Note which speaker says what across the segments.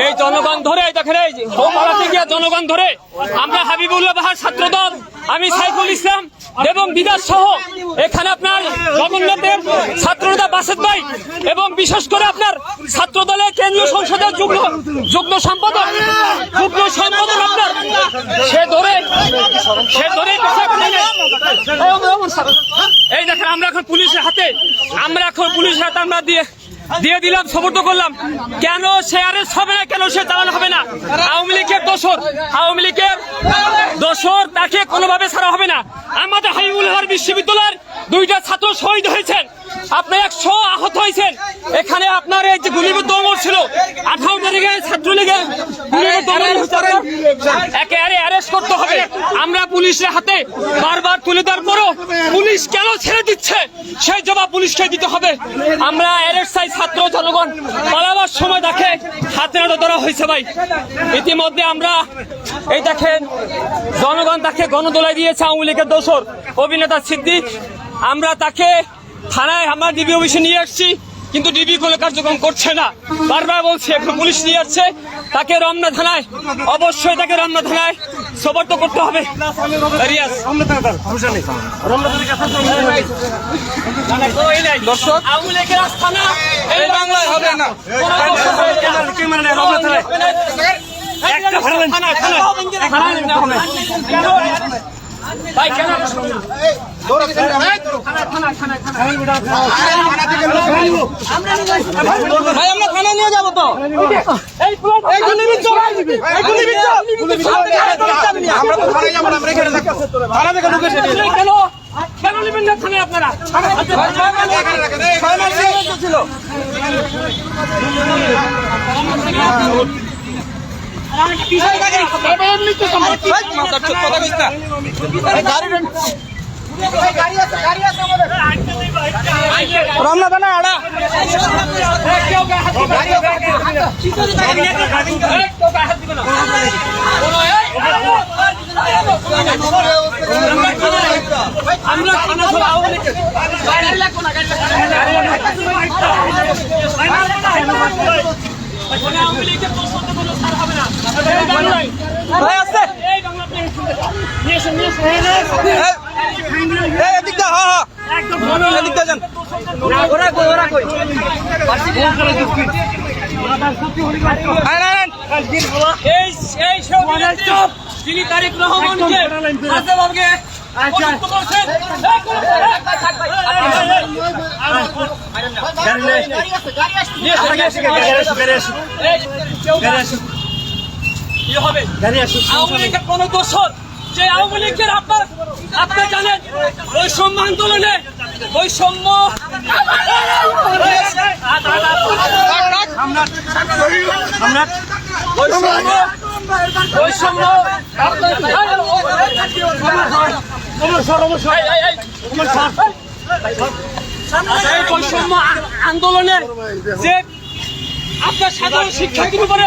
Speaker 1: এই, জনগণ ধরে এই দেখেন এই যে পাড়াতে গিয়ে জনগণ ধরে আমরা হাবিবুল্লাহ বাহার ছাত্র দল আমি সাইফুল ইসলাম এবং বিদাস সহ এখানে আপনার জগন্নাথের ছাত্রনেতা বাসেদ ভাই এবং বিশেষ করে আপনার ছাত্র দলের কেন্দ্রীয় সংসদের যুগ্ম যুগ্ম সম্পাদক যুগ্ম সম্পাদক আপনার, সে ধরে সে ধরে এই দেখেন, আমরা এখন পুলিশের হাতে, আমরা এখন পুলিশের হাতে আমরা দিয়ে দিয়ে দিলাম সমর্থ করলাম। কেন সে আরেস্ট হবে না, কেন সে চালানো হবে না? আওয়ামী লীগের দোষর, আওয়ামী লীগের দোষর তাকে কোনোভাবে ছাড়া হবে না। আমাদের হাইবুল হর বিশ্ববিদ্যালয়ের দুইটা ছাত্র শহীদ হয়েছেন। আপনার একশো আহত হয়েছেন। এখানে আপনার এই যে গুলিবিদ্ধ অমর ছিল, আঠারো তারিখে ছাত্রলীগের অমর হয়েছে। আপনার। অ্যারেস্ট করতে হবে। আমরা পুলিশের হাতে বারবার তুলে দেওয়ার পরও পুলিশ কেন ছেড়ে দিচ্ছে? সেই জবাব পুলিশকে দিতে হবে। আমরা চাই ছাত্র জনগণ, পালাবার সময় দেখে হাতে নাড়া ধরা হয়েছে ভাই। ইতিমধ্যে আমরা এই দেখেন, জনগণ তাকে গণদোলায় দিয়েছে আওয়ামী লীগের দোষর। অভিনেতা সিদ্দিক, আমরা তাকে থানায়, আমরা ডিবি অফিসে নিয়ে আসছি। কিন্তু ডিবি কোনো কার্যক্রম করছে না। বারবার বলছে এখন পুলিশ নিয়ে যাচ্ছে। তাকে রমনা থানায় অবশ্যই তাকে রমনা থানায় সবর্ত করতে হবে। দর্শক আওয়ামী লীগের আস্থানা এই বাংলায় হবে না। একটা থানা থানা থানা হবে। কেন ভাই কেন
Speaker 2: ভাই আমরা থানা নিয়ে যাব তো আমরা তো থানায় যাব না, আমরা এখানে থানা থেকে ঢুকে
Speaker 1: কেন কেন নেবেন না থানায় আপনারা
Speaker 2: ছিল রমনা থানা আড়া।
Speaker 1: আমরা থানা সব আওয়ামী গাড়ি লাগবো না, গাড়ি লাগবো
Speaker 2: ভাই আসছে
Speaker 1: এই। বাংলা আপনি নিয়ে এসেন, নিয়ে এসেন।
Speaker 2: এই এদিক দা হ্যাঁ হ্যাঁ
Speaker 1: একদম
Speaker 2: এদিক দা যান।
Speaker 1: ওরা কই ওরা কই?
Speaker 2: আয় না
Speaker 1: এই এই সব যিনি তারেক রহমানকে আজেবাবকে পছন্দ করছেন এই কোন- নিয়ে এসো, নিয়ে এসো। এই, কেউ কি হবে? আওয়ামী লীগের কোন দোষর যে আওয়ামী লীগের আপনার আপনি জানেন, বৈষম্য আন্দোলনে বৈষম্য বৈষম্য বৈষম্য যে আপনার সাধারণ শিক্ষার্থীর উপরে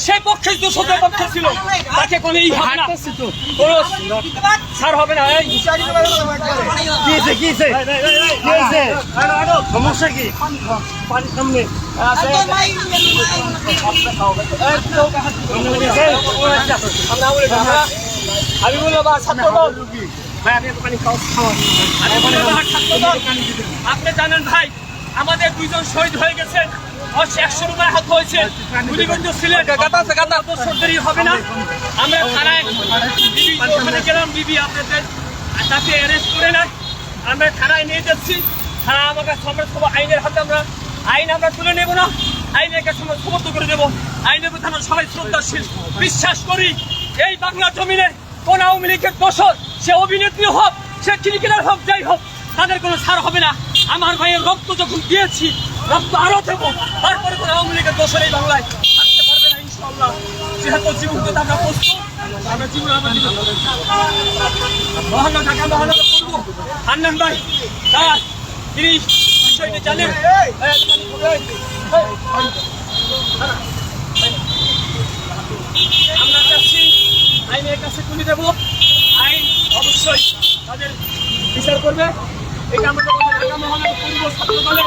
Speaker 1: সে পক্ষে দোষদের পক্ষে ছিল তাকে কোনো এই হবে না কোনো ছাড় হবে না এই
Speaker 2: কিসে কিসে কিসে সমস্যা কি পানি সামনে
Speaker 1: আমি বললাম
Speaker 2: ভাই আপনি পানি খাওয়া
Speaker 1: আমি বললাম ছাত্র আপনি জানেন ভাই আমাদের দুইজন শহীদ হয়ে গেছেন একশো রুপায় হয়েছে। সরকারি হবে না। আমরা থানায় বিবি ওখানে গেলাম বিবি আপনাদের তাকে অ্যারেস্ট করে না আমরা থানায় নিয়ে যাচ্ছি। থানা আমাকে আইনের হাতে আমরা আইন আমরা তুলে নেব না। আইনের কাছে আমরা সমর্থ করে দেবো আইনের প্রতি আমরা সবাই শ্রদ্ধাশীল। বিশ্বাস করি এই বাংলা জমিনে কোন আওয়ামী লীগের দোষর সে অভিনেত্রী হোক সে ক্রিকেটার হোক যাই হোক তাদের কোনো ছাড় হবে না। আমার ভাইয়ের রক্ত যখন দিয়েছি আরও দেবো তারপরে কোনো আওয়ামী লীগের দোষর এই বাংলায় থাকতে পারবে না ইনশাল্লাহ যেহেতু জীবন তো আমরা প্রস্তুত আমরা জীবন আমরা জীবন মহানগর ঢাকা মহানগর করব হান্নান ভাই তার তিনি বিষয়টি জানেন। আমরা চাচ্ছি আইনের কাছে তুলে দেবো। আইন অবশ্যই তাদের বিচার করবে। এটা আমাদের ঢাকা মহানগর পূর্ব ছাত্র দলের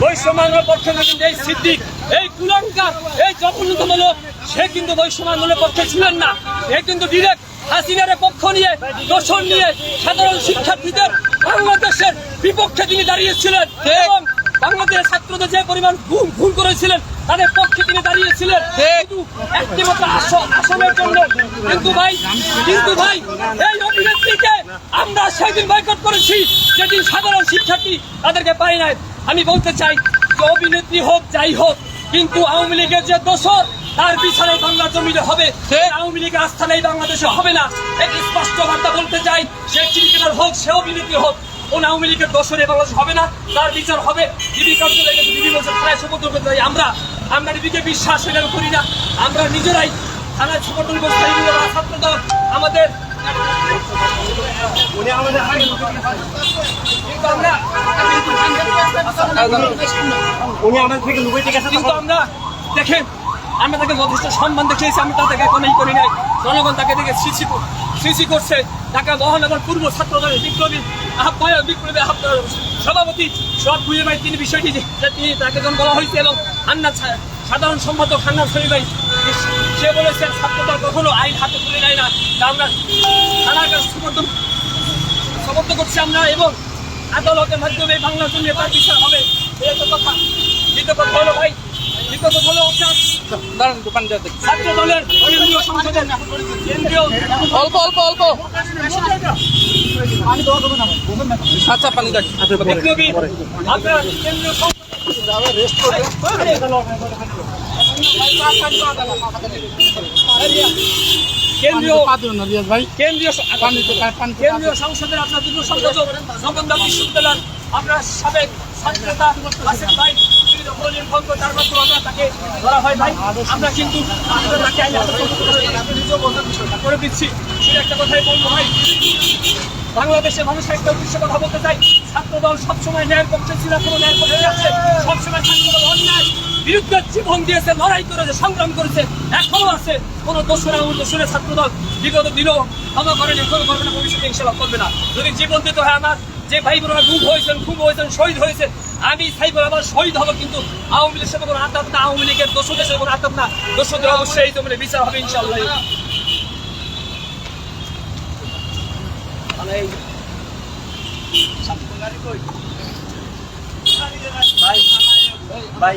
Speaker 1: বৈষম্যানের পক্ষে কিন্তু এই সিদ্দিক এই কুলঙ্কার এই জঘন্যতম লোক সে কিন্তু বৈষম্যানের পক্ষে ছিলেন না। এ কিন্তু ডিরেক্ট হাসিনার পক্ষ নিয়ে দোষণ নিয়ে সাধারণ শিক্ষার্থীদের বাংলাদেশের বিপক্ষে তিনি দাঁড়িয়েছিলেন এবং বাংলাদেশের ছাত্রদের যে পরিমাণ ঘুম ঘুম করেছিলেন তাদের পক্ষে তিনি দাঁড়িয়েছিলেন। কিন্তু একটি মাত্র আস- আসনের জন্য কিন্তু ভাই কিন্তু ভাই এই অভিনেত্রীকে আমরা সেদিন বয়কট করেছি যেদিন সাধারণ শিক্ষার্থী তাদেরকে পাই নাই। আমি বলতে চাই যে অভিনেত্রী হোক যাই হোক কিন্তু আওয়ামী লীগের যে দোষর তার বিচারে বাংলা জমিনে হবে। আওয়ামী লীগের আস্থা নেই বাংলাদেশে হবে না। একটি স্পষ্ট বার্তা বলতে চাই সে ক্রিকেটার হোক সে অভিনেত্রী হোক কোন আওয়ামী লীগের দোষরে বাংলাদেশ হবে না। তার বিচার হবে। ডিবি কার্যালয়ে ডিবি বলছে থানায় সমর্থন করতে চাই আমরা আমরা ডিবিকে বিশ্বাস এটা করি না। আমরা নিজেরাই থানায় সমর্থন করতে চাই আমাদের
Speaker 2: উনি আমাদের উনি আমাদের থেকে লুকাইতে গেছে
Speaker 1: কিন্তু আমরা দেখেন আমরা তাকে যথেষ্ট সম্মান দেখিয়েছি আমি তাদেরকে কোনোই করি নাই। জনগণ তাকে দেখে সৃষ্টি সৃষ্টি করছে। ঢাকা মহানগর পূর্ব ছাত্র দলের বিপ্লবী আহ্বায়ক বিপ্লবী আহ্বায়ক সভাপতি সব বুঝে ভাই তিনি বিষয়টি তিনি তাকে যখন বলা হয়েছে এবং হান্নান সা- সাধারণ সম্পাদক হান্নান শরীফ ভাই সে বলেছেন ছাত্র দল কখনো আইন হাতে তুলে নেয় না। আমরা কাছে সমর্থন সমর্থন করছি আমরা এবং আদালতের মাধ্যমে বাংলার জন্য তার বিচার হবে এই একটা কথা দ্বিতীয় কথা হলো ভাই দ্বিতীয় কথা হলো আপনার
Speaker 3: দাঁড়ান একটু পানি দেখি
Speaker 1: ছাত্র দলের কেন্দ্রীয় সংসদের কেন্দ্রীয়
Speaker 3: অল্প অল্প অল্প আচ্ছা পানি দেখ
Speaker 1: আপনার কেন্দ্রীয় সংসদ কেন্দ্রীয় কেন্দ্রীয় কেন্দ্রীয় সংসদের আপনার জগন্নাথ বিশ্ববিদ্যালয়ের সাবেক ভাই তাকে ধরা হয় ভাই। আমরা কিন্তু করে দিচ্ছি। সেটা একটা কথাই বলব ভাই। বাংলাদেশের মানুষের একটা উদ্দেশ্যে কথা বলতে চাই। ছাত্র দল সবসময় ন্যায়ের পক্ষে ছিল কোনো ন্যায়ের পক্ষে আছে। সবসময় ছাত্র দল অন্যায়। বিরুদ্ধে জীবন দিয়েছে, লড়াই করেছে, সংগ্রাম করেছে এখনও আছে। কোনো দোষরা দোষরে ছাত্র দল বিগত দিনও ক্ষমা করেনি এখনও করবে না, ভবিষ্যতে ইনশাল্লাহ করবে না। যদি জীবন দিতে হয় আমার, যে ভাই বোনেরা গুম হয়েছেন খুব হয়েছেন, শহীদ হয়েছে, আমি সাইবার আবার শহীদ হব, কিন্তু আওয়ামী লীগের সাথে কোনো আত্মাপ না, আওয়ামী লীগের দোষদের সাথে কোনো আত্মাপ না। দোষদের অবশ্যই জমিনে বিচার হবে ইনশাল্লাহ মানে ভাই ভাই।